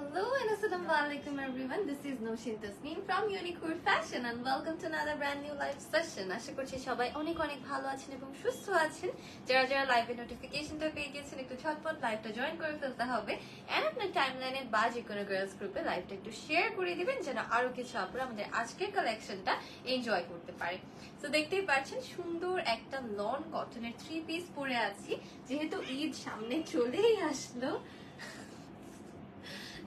Hello and assalamu alaikum everyone. This is Noshin Tasneem from Unicore Fashion and welcome to another brand new live session. আশা করছি সবাই অনেক অনেক ভালো আছেন এবং সুস্থ আছেন যারা যারা লাইভের নোটিফিকেশনটা পেয়ে গেছেন একটু ঝটপট লাইভটা জয়েন করে ফেলতে হবে এন্ড আপনার টাইমলাইনে বা যে কোনো গার্লস গ্রুপে লাইভটা একটু শেয়ার করে দিবেন, যেন আরও কিছু আপনারা আমাদের আজকের কালেকশনটা এনজয় করতে পারে তো দেখতেই পাচ্ছেন, সুন্দর একটা লন কটনের থ্রি পিস পরে আছি যেহেতু ঈদ সামনে চলেই আসলো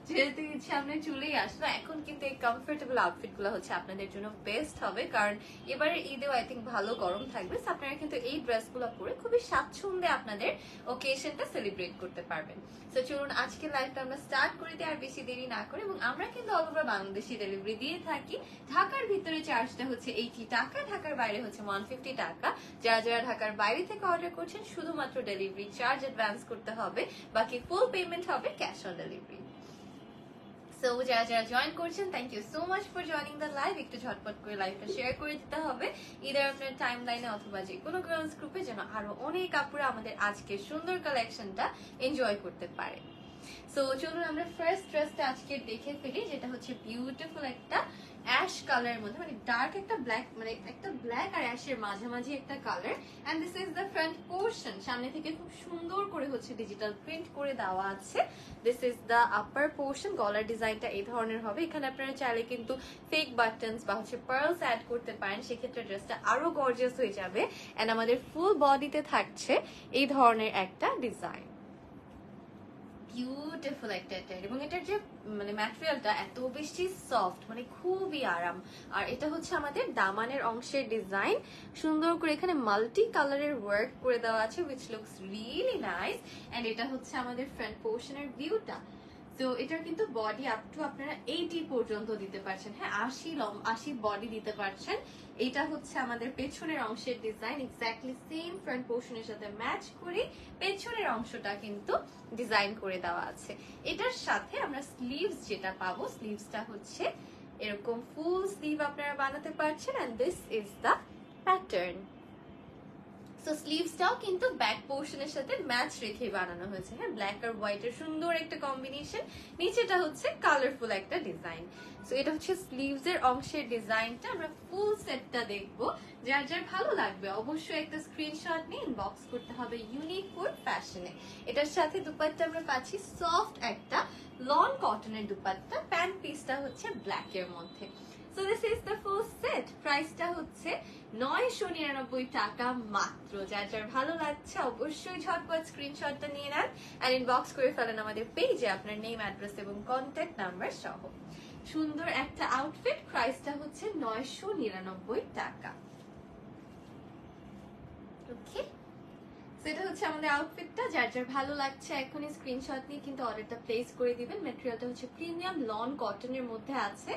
যেহেতু সামনে চলেই আসলো, এখন কিন্তু এই কমফোর্টেবল আউটফিটগুলো হচ্ছে আপনাদের জন্য বেস্ট হবে। কারণ এবারে ঈদেও আই থিঙ্ক ভালো গরম থাকবে। আপনারা কিন্তু এই ড্রেসগুলো পরে খুবই স্বাচ্ছন্দ্যে আপনাদের ওকেশনটা সেলিব্রেট করতে পারবেন। তো চলুন আজকে লাইফটা আমরা স্টার্ট করে দিই আর বেশি দেরি না করে। এবং আমরা কিন্তু অল ওভার বাংলাদেশি ডেলিভারি দিয়ে থাকি। ঢাকার ভিতরে চার্জটা হচ্ছে এইটি টাকা, ঢাকার বাইরে হচ্ছে ওয়ান ফিফটি টাকা। যারা যারা ঢাকার বাইরে থেকে অর্ডার করছেন, শুধুমাত্র ডেলিভারি চার্জ অ্যাডভান্স করতে হবে। বাকি ফুল পেমেন্ট হবে ক্যাশ অন ডেলিভারি সো যারা যারা জয়েন করছেন thank you so much for joining the live একটু ঝটপট করে লাইভটা শেয়ার করে দিতে হবে। ইদার আপনার টাইম লাইনে অথবা যে কোনো গার্লস গ্রুপে যেন আরও অনেক আপুরা আমাদের আজকের সুন্দর কালেকশনটা এনজয় করতে পারে। সো চলুন আমরা ফার্স্ট ড্রেসটা আজকে দেখে ফেলি, যেটা হচ্ছে বিউটিফুল একটা অ্যাশ কালারের মধ্যে মানে ডার্ক একটা ব্ল্যাক মানে একটা ব্ল্যাক আর অ্যাশের মাঝামাঝি একটা colour and this is the front portion সামনে থেকে খুব সুন্দর করে হচ্ছে ডিজিটাল প্রিন্ট করে দেওয়া আছে। This is the upper portion গলার ডিজাইনটা এই ধরনের হবে। এখানে আপনারা চাইলে কিন্তু ফেক বাটনস বা হচ্ছে পার্লস অ্যাড করতে পারেন, সেক্ষেত্রে ড্রেসটা আরও গর্জিয়াস হয়ে যাবে। এন্ড আমাদের ফুল বডিতে থাকছে এই ধরনের একটা ডিজাইন বিউটিফুল একটা এটা এবং এটার যে মানে ম্যাটেরিয়ালটা এত বেশি সফট মানে খুবই আরাম। আর এটা হচ্ছে আমাদের দামানের অংশের ডিজাইন সুন্দর করে এখানে মাল্টি কালারের ওয়ার্ক করে দেওয়া আছে which looks really nice and এটা হচ্ছে আমাদের ফ্রন্ট পোর্শনের ভিউটা তো এটার কিন্তু বডি আপ টু আপনারা এইটি পর্যন্ত দিতে পারছেন। হ্যাঁ আশি লম আশি বডি দিতে পারছেন। এটা হচ্ছে আমাদের পেছনের অংশের ডিজাইন এক্স্যাক্টলি সেম ফ্রন্ট পোর্শনের সাথে ম্যাচ করে পেছনের অংশটা কিন্তু ডিজাইন করে দেওয়া আছে। এটার সাথে আমরা স্লিভস যেটা পাবো স্লিভসটা হচ্ছে এরকম ফুল স্লিভ আপনারা বানাতে পারছেন and this is the pattern so স্লিভসটাও কিন্তু ব্যাক পোর্শনের সাথে ম্যাচ রেখে বানানো হয়েছে। হ্যাঁ ব্ল্যাক আর হোয়াইটের সুন্দর একটা কম্বিনেশন নিচেটা হচ্ছে কালারফুল একটা ডিজাইন সো এটা হচ্ছে স্লিভস এর অংশের ডিজাইনটা আমরা ফুল সেটটা দেখব। যার যার ভালো লাগবে, অবশ্যই একটা স্ক্রিনশট নিয়ে ইনবক্স করতে হবে ইউনিক ফুড ফ্যাশনে এটার সাথে দুপাট্টা আমরা পাচ্ছি সফট একটা লন কটনের দুপাট্টা। প্যান্ট পিসটা হচ্ছে ব্ল্যাক এর মধ্যে। So this is the full set প্রাইসটা হচ্ছে নয়শো নিরানব্বই টাকা মাত্র। যার যার ভালো লাগছে অবশ্যই ঝটপট স্ক্রিনশটটা নিয়ে নেন আর ইনবক্স করে ফেলেন আমাদের পেজে আপনার নেম অ্যাড্রেস এবং কন্ট্যাক্ট নাম্বার সহ। সুন্দর একটা আউটফিট প্রাইসটা হচ্ছে নয়শো নিরানব্বই টাকা ওকে সেটা হচ্ছে আমাদের আউটফিটটা যার যার ভালো লাগছে, এখনই স্ক্রিনশট নিয়ে কিন্তু অর্ডারটা প্লেস করে দিবেন। ম্যাটেরিয়ালটা হচ্ছে প্রিমিয়াম লন কটনের মধ্যে আছে।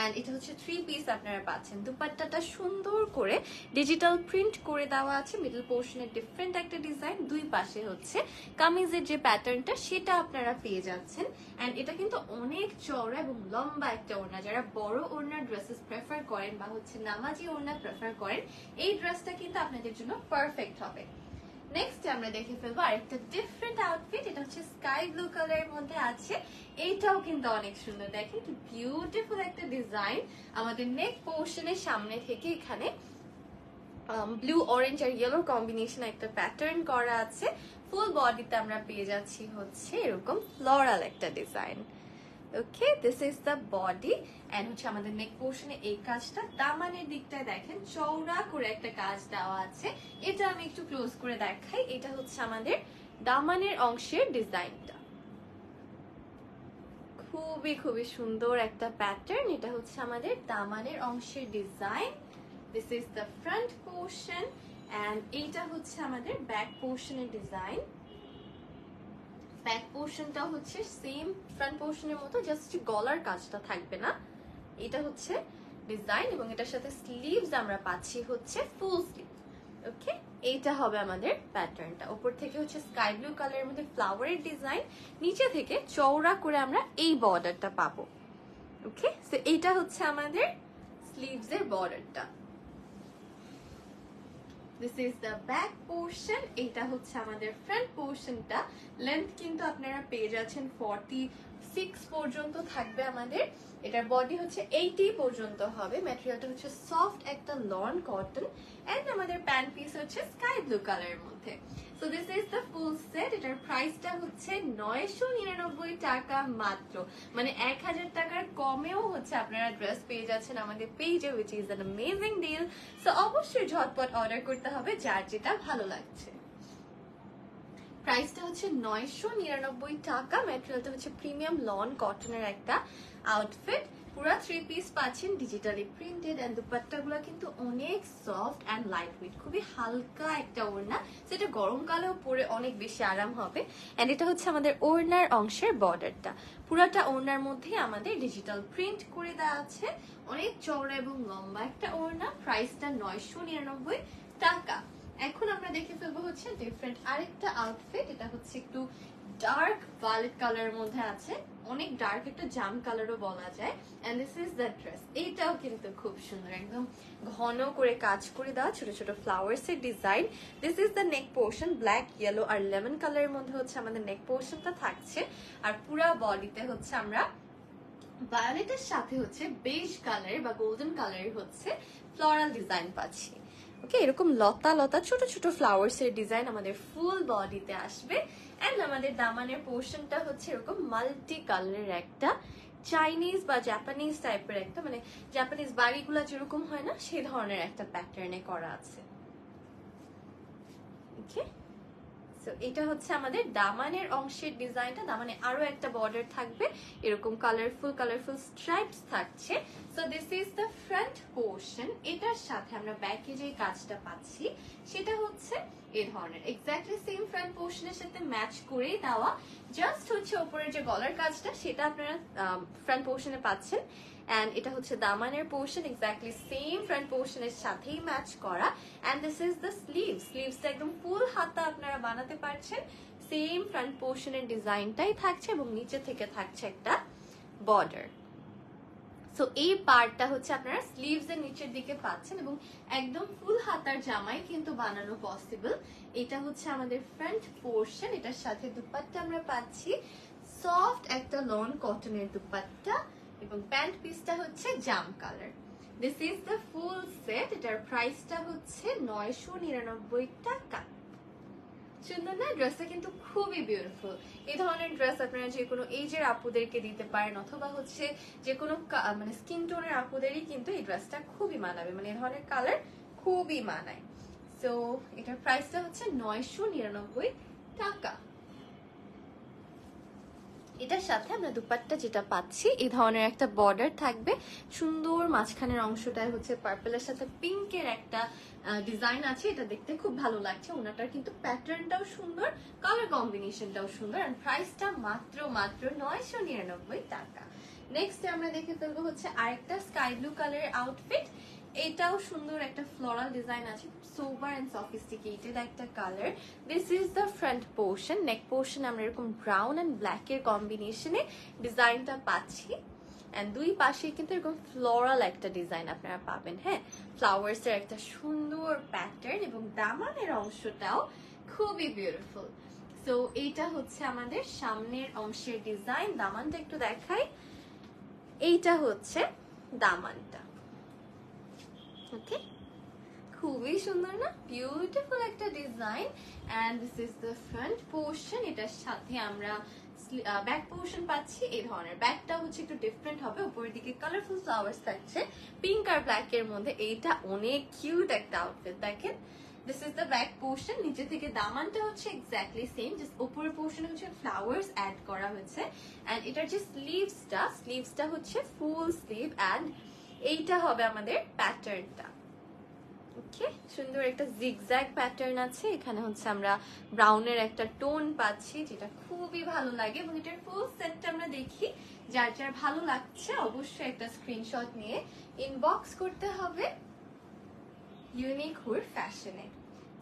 এন্ড এটা হচ্ছে থ্রি পিস আপনারা পাচ্ছেন। দুপাট্টাটা সুন্দর করে ডিজিটাল প্রিন্ট করে দেওয়া আছে। মিডল পোর্শনের ডিফারেন্ট একটা ডিজাইন দুই পাশে হচ্ছে কামিজের যে প্যাটার্নটা সেটা আপনারা পেয়ে যাচ্ছেন। অ্যান্ড এটা কিন্তু অনেক চওড়া এবং লম্বা একটা ওড়না। যারা বড় ওড়নার ড্রেসেস প্রেফার করেন বা হচ্ছে নামাজি ওড়না প্রেফার করেন, এই ড্রেসটা কিন্তু আপনাদের জন্য পারফেক্ট হবে। নেক্সট আমরা দেখে ফেলব আরেকটা ডিফারেন্ট আউটফিট এটা হচ্ছে স্কাই ব্লু কালারের মধ্যে আছে। এইটাও কিন্তু অনেক সুন্দর। দেখেন কি বিউটিফুল একটা ডিজাইন আমাদের নেক পোর্শনের সামনে থেকে এখানে ব্লু অরেঞ্জ আর ইয়েলো কম্বিনেশন একটা প্যাটার্ন করা আছে। ফুল বডিতে আমরা পেয়ে যাচ্ছি হচ্ছে এরকম ফ্লোরাল একটা design okay this is the body and হচ্ছে আমাদের নেক পোর্শনে এই কাজটা। দামানের দিকটায় দেখেন, চওড়া করে একটা কাজ দেওয়া আছে। এটা আমি একটু ক্লোজ করে দেখাই। এটা হচ্ছে আমাদের দামানের অংশের ডিজাইনটা। খুবই খুবই সুন্দর একটা প্যাটার্ন এটা হচ্ছে আমাদের দামানের অংশের design this is the front portion and এইটা হচ্ছে আমাদের ব্যাক পোর্শনের ডিজাইন ব্যাক পোর্শনটা হচ্ছে সেম ফ্রন্ট পোর্শনের মতো জাস্ট গলার কাজটা থাকবে না। এটা হচ্ছে ডিজাইন এবং এটার সাথে স্লিভস আমরা পাচ্ছি হচ্ছে ফুল স্লিভ ওকে এইটা হবে আমাদের প্যাটার্নটা উপর থেকে হচ্ছে স্কাই ব্লু কালারের মধ্যে ফ্লাওয়ারের ডিজাইন নিচে থেকে চওড়া করে আমরা এই বর্ডারটা পাবো। ওকে সো এইটা হচ্ছে আমাদের স্লিভস এর বর্ডারটা this is the back portion এটা হচ্ছে আমাদের ফ্রন্ট পোর্শনটা লেন্থ কিন্তু আপনারা পেয়ে যাচ্ছেন ফর্টি সিক্স পর্যন্ত থাকবে আমাদের। এটার বডি হচ্ছে এইটি পর্যন্ত হবে। ম্যাটেরিয়ালটা হচ্ছে সফট একটা লন কটন অ্যান্ড আমাদের প্যান্ট পিস হচ্ছে স্কাই ব্লু কালারের মধ্যে। So this is the full set এটার প্রাইসটা হচ্ছে নয়শো নিরানব্বই টাকা মাত্র। মানে এক হাজার টাকার কমেও হচ্ছে আপনারা ড্রেস পেয়ে যাচ্ছেন আমাদের পেজে which is an amazing deal so অবশ্যই ঝটপট অর্ডার করতে হবে, যার যেটা ভালো লাগছে। প্রাইসটা হচ্ছে নয়শো নিরানব্বই টাকা। ম্যাটেরিয়ালটা হচ্ছে প্রিমিয়াম লন কটনের একটা আউটফিট পুরো থ্রি পিস পাচ্ছেন ডিজিটালি প্রিন্টেড অ্যান্ড দুপাট্টাগুলো কিন্তু অনেক সফট অ্যান্ড লাইট ওয়েট খুবই হালকা একটা ওড়না। সেটা গরমকালেও পরে অনেক বেশি আরাম হবে। অ্যান্ড এটা হচ্ছে আমাদের ওড়নার অংশের বর্ডারটা পুরাটা ওড়নার মধ্যে আমাদের ডিজিটাল প্রিন্ট করে দেওয়া আছে। অনেক চওড়া এবং লম্বা একটা ওড়না। প্রাইসটা নয়শো নিরানব্বই টাকা। এখন আমরা দেখে ফেলব হচ্ছে ডিফারেন্ট আরেকটা আউটফিট এটা হচ্ছে একটু ডার্ক ভায়োলেট কালারের মধ্যে আছে। অনেক ডার্ক একটা জাম কালারও বলা যায়। And this is the dress এইটাও কিন্তু খুব সুন্দর, একদম ঘন করে কাজ করে দেওয়া ছোট ছোট ফ্লাওয়ার্স এর design this is the neck portion black yellow R lemon কালারের মধ্যে হচ্ছে আমাদের নেক পোর্শনটা থাকছে। আর পুরা বডিতে হচ্ছে আমরা ভায়োলেটের সাথে হচ্ছে বেজ কালার বা গোল্ডেন কালারের হচ্ছে ফ্লোরাল ডিজাইন পাচ্ছি। ওকে এরকম লতা লতা, ছোট ছোট ফ্লাওয়ার্স এর ডিজাইন আমাদের ফুল বডিতে আসবে। অ্যান্ড আমাদের দামানের পোর্শনটা হচ্ছে এরকম মাল্টি কালারের একটা চাইনিজ বা জাপানিজ টাইপের একটা মানে জাপানিজ বাড়িগুলো যেরকম হয় না, সেই ধরনের একটা প্যাটার্নে করা আছে। ওকে সো এটা হচ্ছে আমাদের দামানের অংশের ডিজাইনটা। দামানে আরও একটা বর্ডার থাকবে। এরকম কালারফুল কালারফুল স্ট্রাইপস থাকছে। So this is the front portion এটার সাথে আমরা ব্যাকে যে কাজটা পাচ্ছি। সেটা হচ্ছে এই ধরনের এক্স্যাক্টলি সেম ফ্রন্ট পোর্শনের সাথে ম্যাচ করেই দেওয়া। জাস্ট হচ্ছে ওপরের যে গলার কাজটা, সেটা আপনারা ফ্রন্ট পোর্শনে পাচ্ছেন। অ্যান্ড এটা হচ্ছে দামানের পোর্শন এক্স্যাক্টলি সেম ফ্রন্ট পোর্শনের সাথেই ম্যাচ করা। And this is the sleeve স্লিভসটা একদম ফুল হাতা আপনারা বানাতে পারছেন। সেম ফ্রন্ট পোর্শনের ডিজাইনটাই থাকছে এবং নিচে থেকে থাকছে একটা বর্ডার সো এই পার্টটা হচ্ছে আপনারা স্লিভস এর নিচের দিকে পাচ্ছেন এবং একদম ফুল হাতার জামাই কিন্তু বানানো পসিবল এটা হচ্ছে আমাদের ফ্রন্ট পোর্শন এটার সাথে দুপাট্টা আমরা পাচ্ছি। সফট একটা লন কটনের দুপাট্টা। এবং প্যান্ট পিসটা হচ্ছে জাম colour. This is the full set এটার প্রাইসটা হচ্ছে নয়শো নিরানব্বই টাকা। সুন্দর না? ড্রেসটা কিন্তু খুবই বিউটিফুল এই ধরনের ড্রেস আপনারা যে কোনো এজের আপুদেরকে দিতে পারেন, অথবা হচ্ছে যে কোনো মানে স্কিন টোনের আপুদেরই কিন্তু এই ড্রেসটা খুবই মানাবে। মানে এই ধরনের কালার খুবই মানায়। সো এটার প্রাইসটা হচ্ছে নয়শো নিরানব্বই টাকা। এটার সাথে আমরা দুপাট্টা যেটা পাচ্ছি, এই ধরনের একটা বর্ডার থাকবে। সুন্দর মাঝখানের অংশটায় হচ্ছে পার্পেলের সাথে পিঙ্কের একটা ডিজাইন আছে। এটা দেখতে খুব ভালো লাগছে। ওনাটার কিন্তু প্যাটার্নটাও সুন্দর কালার কম্বিনেশনটাও সুন্দর আর প্রাইসটা মাত্র মাত্র নয়শো নিরানব্বই টাকা। নেক্সট আমরা দেখে ফেলব হচ্ছে আরেকটা স্কাই ব্লু কালারের আউটফিট এটাও সুন্দর একটা ফ্লোরাল ডিজাইন আছে। সোবার এন্ড সফিস্টিকেটেড একটা colour this is the front portion neck portion আমরা এরকম ব্রাউন এন্ড ব্ল্যাক এর কম্বিনেশনে ডিজাইনটা পাচ্ছি। এন্ড দুই পাশে কিন্তু এরকম ফ্লোরাল একটা ডিজাইন আপনারা পাবেন হ্যাঁ? ফ্লাওয়ার্স এর একটা সুন্দর প্যাটার্ন এবং দামানের অংশটাও খুবই বিউটিফুল সো এইটা হচ্ছে আমাদের সামনের অংশের ডিজাইন দামানটা একটু দেখাই। এইটা হচ্ছে দামানটা। ওকে খুবই সুন্দর না? বিউটিফুল একটা design and this is the front portion এটার সাথে আমরা ব্যাক পোর্শন পাচ্ছি। এই ধরনের। ব্যাকটা হচ্ছে একটু ডিফারেন্ট হবে। উপরের দিকে কালারফুল ফ্লাওয়ার্স থাকছে। পিঙ্ক আর ব্ল্যাক এর মধ্যে এইটা অনেক কিউট একটা আউটফিট দেখেন? This is the back portion নিচে থেকে দামানটা হচ্ছে এক্স্যাক্টলি সেম জাস্ট উপরের পোর্শনে হচ্ছে ফ্লাওয়ার্স অ্যাড করা হয়েছে। এন্ড এটার যে স্লিভসটা স্লিভসটা হচ্ছে ফুল স্লিভ অ্যান্ড এইটা হবে আমাদের প্যাটার্নটা ওকে, সুন্দর একটা জিগজ্যাগ প্যাটার্ন আছে। এখানে হচ্ছে আমরা ব্রাউনের একটা টোন পাচ্ছি, যেটা খুবই ভালো লাগে এবং এটার ফুল সেটটা আমরা দেখি। যার যার ভালো লাগছে অবশ্যই একটা স্ক্রিনশট নিয়ে ইনবক্স করতে হবে ইউনিক হুর ফ্যাশনে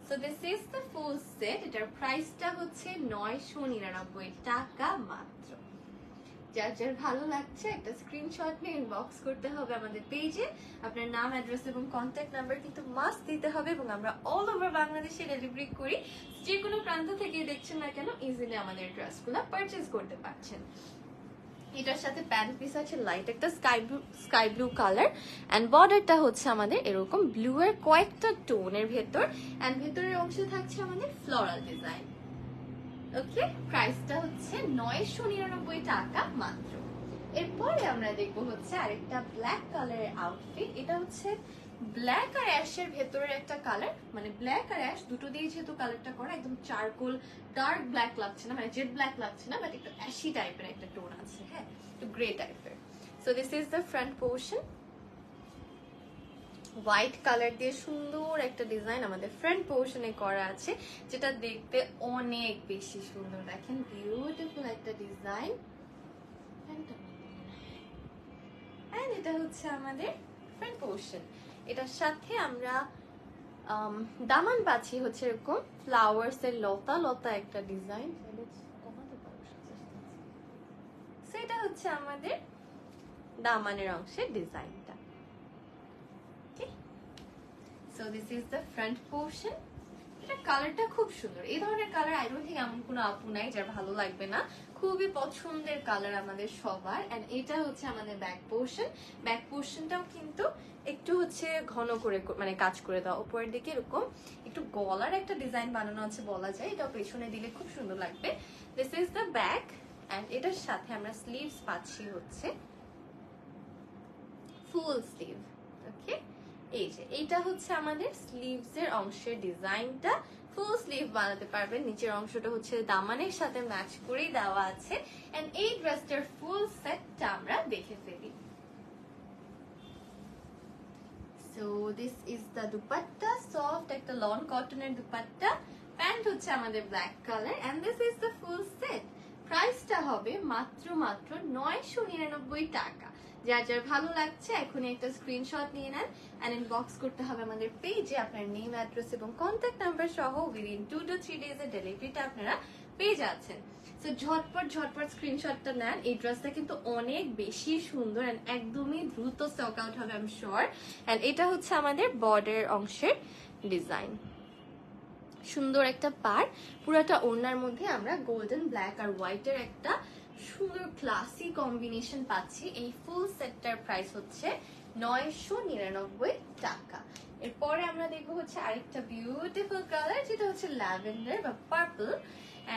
so this is the full set এটার প্রাইসটা হচ্ছে নয়শো নিরানব্বই টাকা মাত্র। যার যার ভালো লাগছে, একটা স্ক্রিনশট নিয়ে ইনবক্স করতে হবে আমাদের পেজে আপনার নাম অ্যাড্রেস এবং কন্ট্যাক্ট নাম্বার কিন্তু মাস্ট দিতে হবে এবং আমরা অল ওভার বাংলাদেশে ডেলিভারি করি। যে কোনো প্রান্ত থেকে দেখছেন না কেন ইজিলি আমাদের ড্রেসগুলো পারচেজ করতে পারছেন। এটার সাথে প্যান্ট পিস আছে লাইট একটা sky blue sky blue colour and বর্ডারটা হচ্ছে আমাদের এরকম ব্লু এর কয়েকটা টোনের ভেতর। অ্যান্ড ভেতরের অংশে থাকছে আমাদের ফ্লোরাল ডিজাইন ওকে প্রাইসটা হচ্ছে নয়শো নিরানব্বই টাকা মাত্র। এরপরে আমরা দেখব হচ্ছে আরেকটা ব্ল্যাক কালারের আউটফিট এটা হচ্ছে ব্ল্যাক আর অ্যাশের ভেতরের একটা কালার মানে ব্ল্যাক আর অ্যাশ দুটো দিয়ে যেহেতু কালারটা করা, একদম চারকোল ডার্ক ব্ল্যাক লাগছে না মানে জেড ব্ল্যাক লাগছে না বাট একটু অ্যাশি টাইপের একটা টোন আছে হ্যাঁ? একটু গ্রে টাইপের so this is the front portion white colour দিয়ে সুন্দর একটা ডিজাইন আমাদের ফ্রন্ট পোর্শনে করা আছে, যেটা দেখতে অনেক বেশি সুন্দর। দেখেন বিউটিফুল একটা ডিজাইন। এটা হচ্ছে আমাদের ফ্রন্ট পোর্শন এটার সাথে আমরা দামান পাচ্ছি হচ্ছে এরকম ফ্লাওয়ার্স এর লতা লতা একটা ডিজাইন। সেটা হচ্ছে আমাদের দামানের অংশের ডিজাইনটা। So this is the front portion এটা কালারটা খুব সুন্দর। এই ধরনের কালার আই ডোন্ট থিঙ্ক এমন কোনো আপু নাই যার ভালো লাগবে না। খুবই পছন্দের কালার আমাদের সবার। এন্ড এটা হচ্ছে আমাদের ব্যাক পোর্শন ব্যাক পোর্শনটাও কিন্তু একটু হচ্ছে ঘন করে মানে কাজ করে দেওয়া উপরের দিকে এরকম একটু গলার একটা ডিজাইন বানানো আছে বলা যায়। এটা পেছনে দিলে খুব সুন্দর লাগবে। This is the back and এটার সাথে আমরা স্লিভস পাচ্ছি হচ্ছে ফুল স্লিভ ওকে এই যে, এইটা হচ্ছে আমাদের স্লিভস এর অংশের ডিজাইনটা। ফুল স্লিভ বানাতে পারবেন। নিচের অংশটা হচ্ছে দামানের সাথে ম্যাচ করেই দেওয়া আছে। এন্ড এই ড্রেসটার ফুল সেটটা আমরা দেখে ফেলি। So this is the dupatta soft একটা লন কটনের দুপাট্টা প্যান্ট হচ্ছে আমাদের black colour and this is the full set প্রাইসটা হবে মাত্র মাত্র নয়শো নিরানব্বই টাকা। যার যার ভালো লাগছে, এখনই একটা স্ক্রিনশট নিয়ে নেন অ্যান্ড ইনবক্স করতে হবে আমাদের পেজে আপনার নেম অ্যাড্রেস এবং কন্ট্যাক্ট নাম্বার সহ within two two three days এর ডেলিভারিটা আপনারা পেয়ে যাচ্ছেন। তো ঝটপট ঝটপট স্ক্রিনশটটা নেন। এই ড্রেসটা কিন্তু অনেক বেশি সুন্দর অ্যান্ড একদমই দ্রুত স্টক আউট হবে আমি শিওর অ্যান্ড এটা হচ্ছে আমাদের বর্ডার অংশের ডিজাইন সুন্দর একটা পার পুরোটা ওড়নার মধ্যে আমরা গোল্ডেন ব্ল্যাক আর হোয়াইটের একটা সুন্দর ক্লাসি কম্বিনেশন পাচ্ছি। এই ফুল সেটটার প্রাইস হচ্ছে নয়শো নিরানব্বই টাকা। এরপরে আমরা দেখব হচ্ছে আরেকটা বিউটিফুল কালার যেটা হচ্ছে ল্যাভেন্ডার বা পার্পল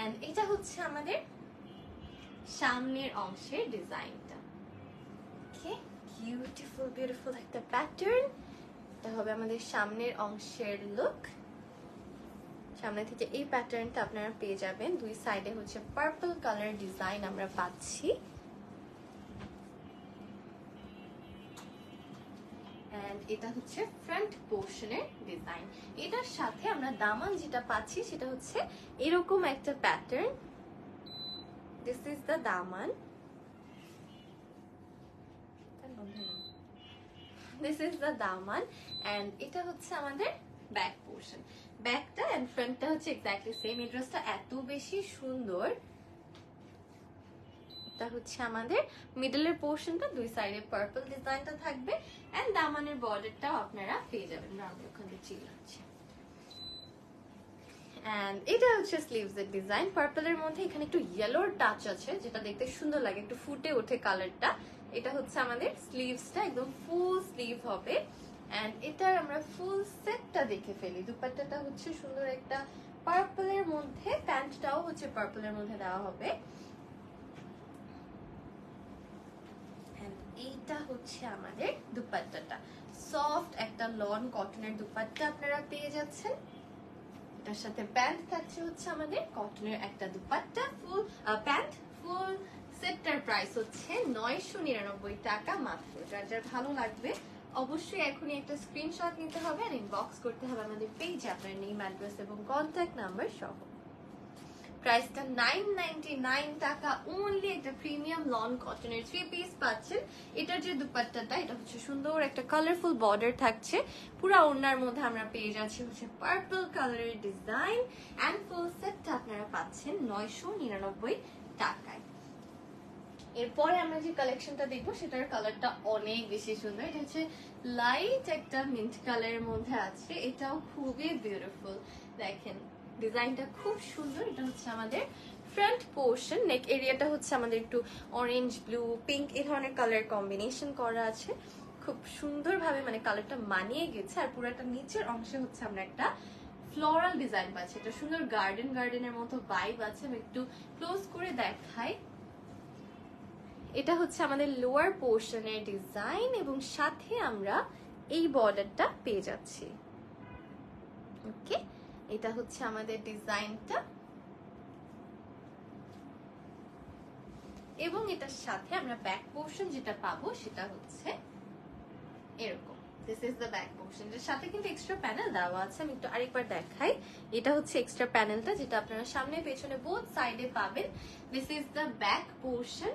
এন্ড এটা হচ্ছে আমাদের সামনের অংশের ডিজাইনটা। বিউটিফুল বিউটিফুল একটা প্যাটার্ন এটা হবে আমাদের সামনের অংশের লুক সামনে থেকে এই প্যাটার্নটা আপনারা পেয়ে যাবেন। দুই সাইডে হচ্ছে পার্পল কালার ডিজাইন আমরা পাচ্ছি। এটা হচ্ছে ফ্রন্ট পোর্শনের ডিজাইন এটার সাথে আমরা দামান যেটা পাচ্ছি, সেটা হচ্ছে এরকম একটা pattern this is the daman. This is the daman. And এটা হচ্ছে আমাদের ব্যাক পোর্শন ব্যাকটা এন্ড ফ্রন্টটা হচ্ছে এক্স্যাক্টলি সেম এই ড্রেসটা এত বেশি সুন্দর। এটা হচ্ছে আমাদের মিডলের পোর্শনটা দুই সাইডে পার্পল ডিজাইনটা থাকবে এন্ড দামানের বর্ডারটাও আপনারা পেয়ে যাবেন। আমি ওখানে চিল্লাচ্ছি এন্ড এটা হচ্ছে স্লিভস এর ডিজাইন পার্পলের মধ্যে এখানে একটু ইয়েলোর টাচ আছে, যেটা দেখতে সুন্দর লাগে। একটু ফুটে ওঠে কালারটা এটা হচ্ছে আমাদের স্লিভসটা একদম ফুল স্লিভ হবে। এন্ড এটার আমরা ফুল সেটটা দেখে ফেলি। দুপাট্টাটা হচ্ছে সুন্দর একটা মধ্যে প্যান্টটাও হচ্ছে মধ্যে দেওয়া হবে। এইটা হচ্ছে আমাদের দুপাট্টাটা। সফট একটা লন কটনের দুপাট্টা আপনারা পেয়ে যাচ্ছেন। এটার সাথে প্যান্ট থাকছে হচ্ছে আমাদের কটনের একটা দুপাট্টা। ফুল প্যান্ট ফুল সেটটার প্রাইস হচ্ছে নয়শো নিরানব্বই টাকা মাত্র। যার যার ভালো লাগবে অবশ্যই এখনই একটা স্ক্রিনশট নিতে হবে আর ইনবক্স করতে হবে আমাদের পেজে আপনার নেম অ্যাড্রেস এবং কন্ট্যাক্ট নাম্বার সহ। প্রাইসটা নাইন নাইনটি নাইন টাকা ওনলি একটা প্রিমিয়াম লন কটনের থ্রি পিস পাচ্ছেন। এটার যে দুপাট্টাটা, এটা হচ্ছে সুন্দর একটা কালারফুল বর্ডার থাকছে। পুরো ওড়নার মধ্যে আমরা পেয়ে যাচ্ছি হচ্ছে পার্পল কালারের ডিজাইন অ্যান্ড ফুল সেটটা আপনারা পাচ্ছেন নয়শো নিরানব্বই টাকায়। এরপরে আমরা যে কালেকশনটা দেখব, সেটার কালারটা অনেক বেশি সুন্দর। এটা হচ্ছে লাইট একটা মিন্ট কালারের মধ্যে আছে। এটাও খুবই বিউটিফুল দেখেন ডিজাইনটা খুব সুন্দর। এটা হচ্ছে আমাদের ফ্রন্ট পোর্শন নেক এরিয়াটা হচ্ছে আমাদের একটু অরেঞ্জ ব্লু পিঙ্ক এই ধরনের কালার কম্বিনেশন করা আছে। খুব সুন্দরভাবে মানে কালারটা মানিয়ে গেছে। আর পুরোটা নিচের অংশে হচ্ছে আমরা একটা ফ্লোরাল ডিজাইন পাচ্ছি। এটা সুন্দর গার্ডেন গার্ডেনের মতো ভাইব আছে। আমি একটু ক্লোজ করে দেখাই। এটা হচ্ছে আমাদের লোয়ার পোর্শনের ডিজাইন এবং সাথে আমরা এই বর্ডারটা পেয়ে যাচ্ছি। ওকে এটা হচ্ছে আমাদের ডিজাইনটা এবং এটার সাথে আমরা ব্যাক পোর্শন যেটা পাবো সেটা হচ্ছে এরকম। This is the back portion এর সাথে কিন্তু এক্সট্রা প্যানেল দেওয়া আছে। আমি একটু আরেকবার দেখাই। এটা হচ্ছে এক্সট্রা প্যানেলটা যেটা আপনারা সামনে পেছনে বোথ সাইডে পাবেন। This is the back portion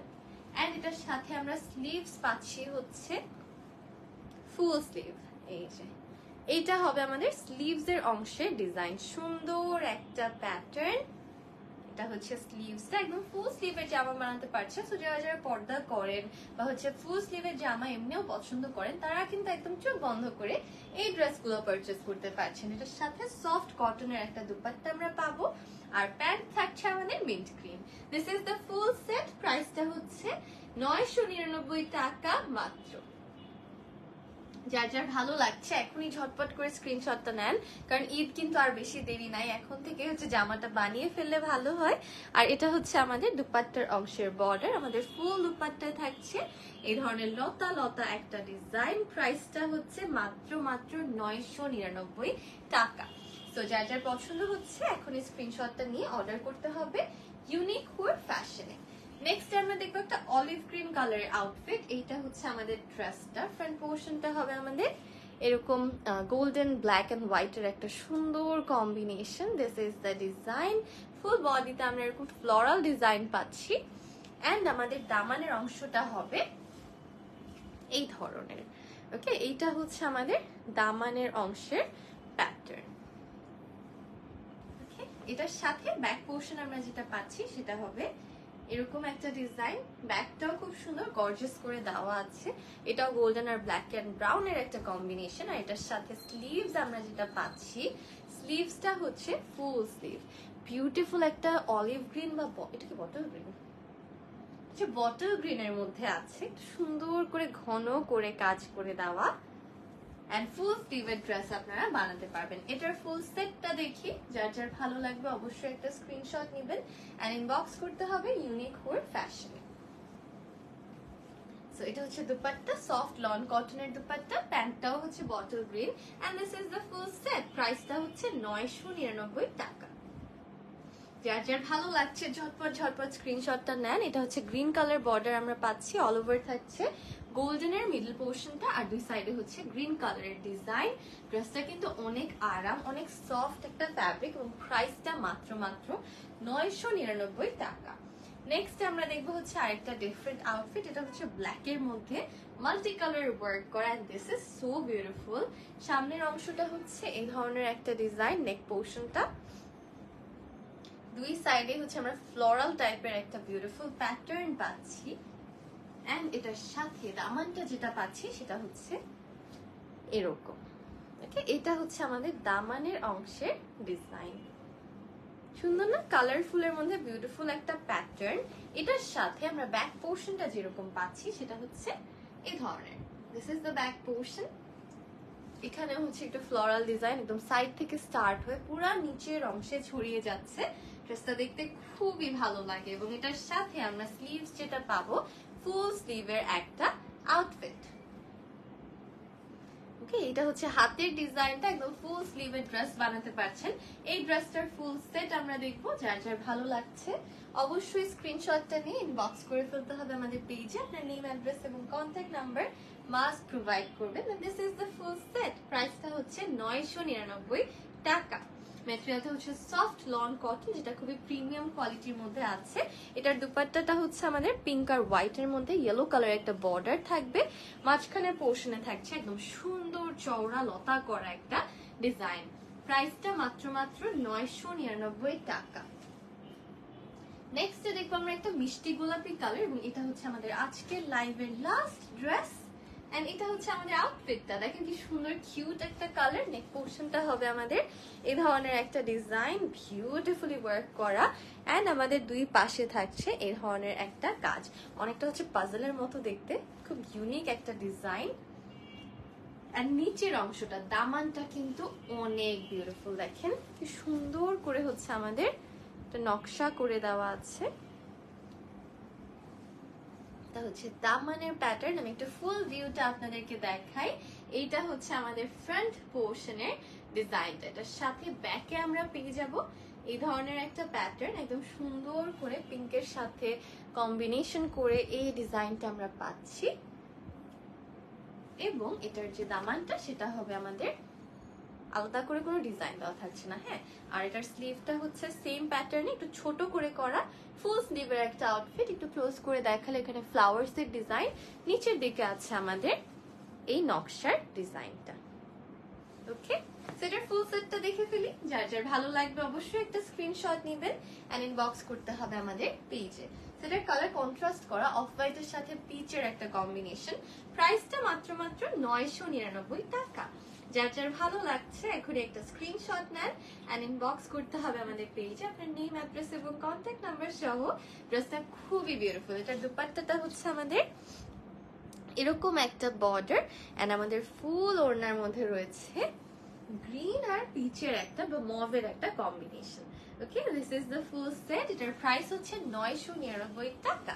and এটার সাথে আমরা স্লিভস পাচ্ছি হচ্ছে ফুল স্লিভ এই যে, এইটা হবে আমাদের স্লিভস এর অংশের ডিজাইন সুন্দর একটা প্যাটার্ন এটা হচ্ছে স্লিভসটা একদম ফুল স্লিভের জামা বানাতে পারছে। সো যারা যারা পর্দা করেন বা হচ্ছে ফুল স্লিভের জামা এমনিও পছন্দ করেন, তারা কিন্তু একদম চোখ বন্ধ করে এই ড্রেসগুলো পারচেস করতে পারছেন। এটার সাথে সফট কটনের একটা দুপাট্টা আমরা পাবো। আর প্যান্ট থাকছে আমাদের mint green this is the full set প্রাইসটা হচ্ছে নয়শো নিরানব্বই টাকা মাত্র। যার যার ভালো লাগছে, এখনই ঝটপট করে স্ক্রিনশটটা নেন, কারণ ঈদ কিন্তু আর বেশি দেরি নাই। এখন থেকে হচ্ছে জামাটা বানিয়ে ফেললে ভালো হয়। আর এটা হচ্ছে আমাদের দুপাট্টার অংশের বর্ডার আমাদের ফুল দুপাট্টায় থাকছে। এই ধরনের লতা লতা একটা ডিজাইন প্রাইসটা হচ্ছে মাত্র মাত্র নয়শো নিরানব্বই টাকা। তো যার যার পছন্দ হচ্ছে এখন এই স্ক্রিনশটটা নিয়ে অর্ডার করতে হবে ইউনিক হুয়ার ফ্যাশনে নেক্সট আমরা দেখব একটা অলিভ গ্রিন কালারের আউটফিট এইটা হচ্ছে আমাদের ড্রেসটা ফ্রন্ট পোর্শনটা হবে আমাদের এরকম গোল্ডেন ব্ল্যাক এন্ড হোয়াইটের একটা সুন্দর combination this is the design full বডিতে আমরা এরকম ফ্লোরাল ডিজাইন পাচ্ছি। অ্যান্ড আমাদের দামানের অংশটা হবে এই ধরনের। ওকে এইটা হচ্ছে আমাদের দামানের অংশের প্যাটার্ন এটার সাথে ব্যাক পোর্শন আমরা যেটা পাচ্ছি সেটা হবে এরকম একটা ডিজাইন ব্যাকটাও খুব সুন্দর গর্জিয়াস করে দেওয়া আছে। এটাও গোল্ডেন আর ব্ল্যাক অ্যান্ড ব্রাউন এর একটা কম্বিনেশন আর এটার সাথে স্লিভস আমরা যেটা পাচ্ছি স্লিভসটা হচ্ছে ফুল স্লিভ বিউটিফুল একটা অলিভ গ্রিন বা এটা কি বটল গ্রিন বটল গ্রিনের মধ্যে আছে। সুন্দর করে ঘন করে কাজ করে দেওয়া। অ্যান্ড ফুল স্লিভের ড্রেস আপনারা বানাতে পারবেন। এটার ফুল সেটটা দেখি। যার যার ভালো লাগবে অবশ্যই একটা স্ক্রিনশট নেবেন। অ্যান্ড ইনবক্স করতে হবে ইউনিক হোর ফ্যাশনে সো এটা হচ্ছে দুপাট্টা সফট লন কটনের দুপাট্টা প্যান্টটাও হচ্ছে bottle green and this is the full set প্রাইসটা হচ্ছে নয়শো নিরানব্বই টাকা। যার যার ভালো লাগছে, ঝটপট ঝটপট স্ক্রিনশটটা নেন। এটা হচ্ছে গ্রিন কালার বর্ডার আমরা পাচ্ছি অল ওভার থাকছে। গোল্ডেনের মিডল পোর্শনটা আর দুই সাইডে হচ্ছে গ্রিন কালারের ডিজাইন ড্রেসটা কিন্তু অনেক আরাম, অনেক সফট একটা ফ্যাব্রিক এবং প্রাইসটা মাত্র মাত্র নয়শো নিরানব্বই টাকা। নেক্সট আমরা দেখব হচ্ছে আরেকটা ডিফারেন্ট আউটফিট এটা হচ্ছে ব্ল্যাক এর মধ্যে মাল্টি কালার ওয়ার্ক করা and this is so beautiful সামনের অংশটা হচ্ছে এই ধরনের একটা ডিজাইন নেক পোর্শনটা দুই সাইডে হচ্ছে আমরা ফ্লোরাল টাইপের একটা বিউটিফুল প্যাটার্ন পাচ্ছি। এন্ড এটার সাথে দামানটা যেটা পাচ্ছি, সেটা হচ্ছে এরকম। ওকে এটা হচ্ছে আমাদের দামানের অংশের ডিজাইন সুন্দর না? কালারফুলের মধ্যে বিউটিফুল একটা প্যাটার্ন এটার সাথে আমরা ব্যাক পোর্শনটা যেরকম পাচ্ছি, সেটা হচ্ছে এই ধরনের। This is the back portion এখানে হচ্ছে একটা ফ্লোরাল ডিজাইন একদম সাইড থেকে স্টার্ট হয়ে পুরা নিচের অংশে ছড়িয়ে যাচ্ছে। ড্রেসটা দেখতে খুবই ভালো লাগে এবং এটার সাথে আমরা স্লিভস যেটা পাবো ফুল স্লিভের একটা আউটফিট ওকে এটা হচ্ছে হাতের ডিজাইনটা একদম ফুল স্লিভের ড্রেস বানাতে পারছেন। এই ড্রেসটার ফুল সেট আমরা দেখব, যার যার ভালো লাগছে। অবশ্যই স্ক্রিনশটটা নিয়ে ইনবক্স করে ফেলতে হবে আমাদের পেজে আপনার নেম অ্যাড্রেস এবং কন্ট্যাক্ট নাম্বার মাস্ট প্রোভাইড করবেন। This is the full set প্রাইসটা হচ্ছে নয়শো নিরানব্বই টাকা। ম্যাটেরিয়ালটা হচ্ছে সফট লন কটন যেটা খুবই প্রিমিয়াম কোয়ালিটির মধ্যে আছে। এটার দুপাট্টাটা হচ্ছে আমাদের পিঙ্ক আর হোয়াইটের মধ্যে ইয়েলো কালার একটা বর্ডার থাকবে। মাঝখানের পোর্শনে থাকছে একদম সুন্দর চওড়া লতা করা একটা ডিজাইন প্রাইসটা মাত্র মাত্র নয়শো নিরানব্বই টাকা। নেক্সট দেখব আমরা একটা মিষ্টি গোলাপি কালার এবং এটা হচ্ছে আমাদের আজকের লাইভের লাস্ট ড্রেস এন্ড এটা হচ্ছে আমাদের আউটফিটটা দেখেন কি সুন্দর কিউট একটা কালার নেক পোর্শনটা হবে আমাদের এই ধরনের একটা ডিজাইন বিউটিফুলি ওয়ার্ক করা। এন্ড আমাদের দুই পাশে থাকছে এই ধরনের একটা কাজ। অনেকটা হচ্ছে পাজলের মতো দেখতে, খুব ইউনিক একটা ডিজাইন আর নিচের অংশটা, দামানটা কিন্তু অনেক বিউটিফুল দেখেন কি সুন্দর করে হচ্ছে আমাদের একটা নকশা করে দেওয়া আছে। এটা হচ্ছে দামানের প্যাটার্ন আমি একটু ফুল ভিউটা আপনাদেরকে দেখাই। এইটা হচ্ছে আমাদের ফ্রন্ট পোর্শনের ডিজাইনটা এটার সাথে ব্যাকে আমরা পেয়ে যাব। এই ধরনের একটা প্যাটার্ন একদম সুন্দর করে পিঙ্কের সাথে কম্বিনেশন করে এই ডিজাইনটা আমরা পাচ্ছি। এবং এটার যে দামানটা, সেটা হবে আমাদের আলাদা করে কোনো ডিজাইন দেওয়া থাকছে না হ্যাঁ? আর এটার স্লিভটা হচ্ছে সেম প্যাটার্নে একটু ছোট করে করা ফুল স্লিভের একটা আউটফিট একটু ক্লোজ করে দেখালে এখানে ফ্লাওয়ার্স এর ডিজাইন নিচের দিকে আছে আমাদের এই নকশার ডিজাইনটা ওকে সেটার ফুল সেটটা দেখে ফেলি। যার যার ভালো লাগবে অবশ্যই একটা স্ক্রিনশট নেবেন এন্ড ইনবক্স করতে হবে আমাদের পেজে সেটার কালার কন্ট্রাস্ট করা অফ হোয়াইটের সাথে পিচের একটা কম্বিনেশন প্রাইসটা মাত্র মাত্র নয়শো নিরানব্বই টাকা। যার যার ভালো লাগছে, এখনই একটা স্ক্রিনশট নেন অ্যান্ড ইনবক্স করতে হবে আমাদের পেজে আপনার নেম অ্যাড্রেস এবং কন্ট্যাক্ট নাম্বার সহ। ড্রেসটা খুবই বিউটিফুল এটার দুপাট্টাটা হচ্ছে আমাদের এরকম একটা বর্ডার অ্যান্ড আমাদের ফুল ওড়নার মধ্যে রয়েছে গ্রিন আর পিচের একটা বা মভের একটা combination okay this is the full set এটার প্রাইস হচ্ছে নয়শো নিরানব্বই টাকা।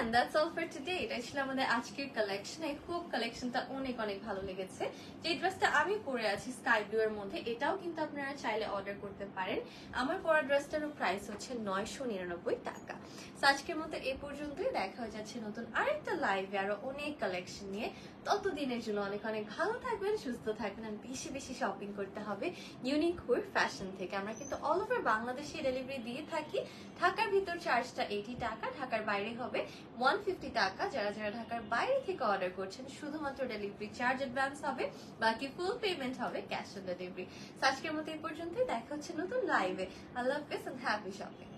And that's all for today এটা ছিল আমাদের আজকের কালেকশন এই খুব কালেকশনটা অনেক অনেক ভালো লেগেছে। যে ড্রেসটা আমি পরে আছি স্কাই ব্লু এর মধ্যে এটাও কিন্তু আপনারা চাইলে অর্ডার করতে পারেন। আমার পরা ড্রেসটারও প্রাইস হচ্ছে নয়শো নিরানব্বই টাকা। So, আজকের মতো এ পর্যন্তই। দেখা হয়ে যাচ্ছে নতুন আরেকটা লাইভে আরও অনেক কালেকশন নিয়ে। ততদিনের জন্য অনেক অনেক ভালো থাকবেন সুস্থ থাকবেন আর বেশি বেশি শপিং করতে হবে ইউনিক ফ্যাশন থেকে। আমরা কিন্তু অল ওভার বাংলাদেশে ডেলিভারি দিয়ে থাকি। ঢাকার ভিতর চার্জটা এইটি টাকা ঢাকার বাইরে হবে ওয়ান ফিফটি টাকা যারা যারা ঢাকার বাইরে থেকে অর্ডার করছেন, শুধুমাত্র ডেলিভারি চার্জ অ্যাডভান্স হবে, বাকি ফুল পেমেন্ট হবে ক্যাশ অন ডেলিভারি আজকের মতো এই পর্যন্তই। দেখা হচ্ছে নতুন লাইভে আল্লাহ হাফিজ হ্যাপি শপিং